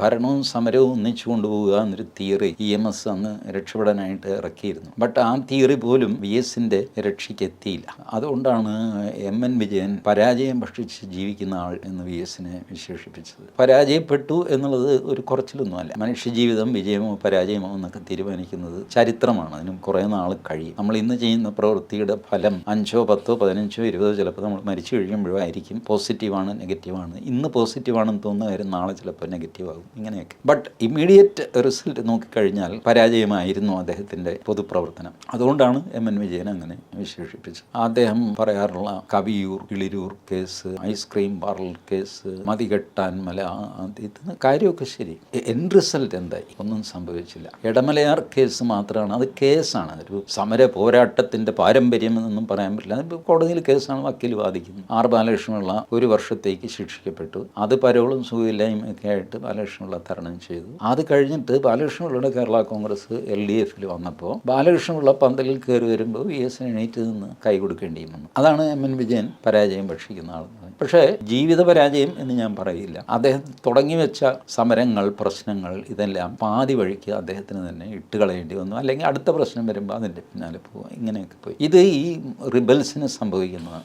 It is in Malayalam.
ഭരണവും സമരവും ഒന്നിച്ചു കൊണ്ടുപോവുക എന്നൊരു തിയറി ഇ എം എസ് അന്ന് രക്ഷപ്പെടാനായിട്ട് ഇറക്കിയിരുന്നു. ബട്ട് ആ തിയറി പോലും വി എസിന്റെ രക്ഷയ്ക്ക് എത്തിയില്ല. അതുകൊണ്ടാണ് എം എൻ വിജയൻ പരാജയം ഭക്ഷിച്ച് ജീവിക്കുന്ന ആൾ എന്ന് വി എസിനെ വിശേഷിപ്പിച്ചത്. പരാജയപ്പെട്ടു എന്നുള്ളത് ഒരു കുറച്ചിലൊന്നുമല്ല മനുഷ്യജീവിതം വിജയമോ പരാജയമോ എന്നൊക്കെ തീരുമാനിക്കുന്നത് ചരിത്രമാണ്. അതിനും കുറേ നാൾ കഴിയും. നമ്മൾ ഇന്ന് ചെയ്യുന്ന പ്രവൃത്തിയുടെ ഫലം അഞ്ചോ പത്തോ പതിനഞ്ചോ ഇരുപതോ ചിലപ്പോൾ നമ്മൾ മരിച്ചു കഴിയുമ്പോഴായിരിക്കും. പോസിറ്റീവാണ് നെഗറ്റീവാണ്. ഇന്ന് പോസിറ്റീവാണെന്ന് തോന്നുന്ന കാര്യം നാളെ ചിലപ്പോൾ നെഗറ്റീവ് ആകും ഇങ്ങനെയൊക്കെ. ബട്ട് ഇമ്മീഡിയറ്റ് റിസൾട്ട് നോക്കിക്കഴിഞ്ഞാൽ പരാജയമായിരുന്നു അദ്ദേഹത്തിന്റെ പൊതുപ്രവർത്തനം. അതുകൊണ്ടാണ് എം എൻ വിജയൻ അങ്ങനെ വിശേഷിപ്പിച്ചത്. അദ്ദേഹം പറയാറുള്ള Kaviyoor Kiliroor case ice cream parlour case Mathikettan മല ഇത് കാര്യമൊക്കെ ശരി. എൻ റിസൾട്ട് എന്തായി? ഒന്നും സംഭവിച്ചില്ല. ഇടമലയാർ കേസ് മാത്രമാണ്. അത് കേസാണ്. ഒരു സമര പോരാട്ടത്തിന്റെ പാരമ്പര്യം എന്നൊന്നും പറയാൻ പറ്റില്ല. അതിപ്പോൾ കോടതിയിൽ കേസാണ് വക്കീൽ വാദിക്കുന്നത്. ആർ ബാലകൃഷ്ണപിള്ള ഒരു വർഷത്തേക്ക് ശിക്ഷിക്കപ്പെട്ടു. അത് പരോളും സുഖമില്ലായ്മയൊക്കെ ആയിട്ട് ആയിട്ട് ബാലകൃഷ്ണപിള്ള തരണം ചെയ്തു. അത് കഴിഞ്ഞിട്ട് ബാലകൃഷ്ണപിള്ളയുടെ കേരള കോൺഗ്രസ് എൽ ഡി എഫിൽ വന്നപ്പോൾ ബാലകൃഷ്ണപിള്ള പന്തലിൽ കയറി വരുമ്പോൾ വി എസ് എണീറ്റ് നിന്ന് കൈ കൊടുക്കേണ്ടി വന്നു. അതാണ് എം എൻ വിജയൻ പരാജയം ഭക്ഷിക്കുന്ന ആൾ പക്ഷേ ജീവിത പരാജയം എന്ന് ഞാൻ പറയില്ല. അദ്ദേഹം തുടങ്ങി വെച്ച സമരങ്ങൾ പ്രശ്നങ്ങൾ ഇതെല്ലാം പാതി വഴിക്ക് അദ്ദേഹത്തിന് തന്നെ ഇട്ടുകളയേണ്ടി വന്നു. അല്ലെങ്കിൽ അടുത്ത പ്രശ്നം വരുമ്പോൾ അതിന്റെ പിന്നാലെ പോകും. ഇങ്ങനെയൊക്കെ പോയി. ഇത് ഈ റിബൽസിന് സംഭവിക്കുന്നതാണ്.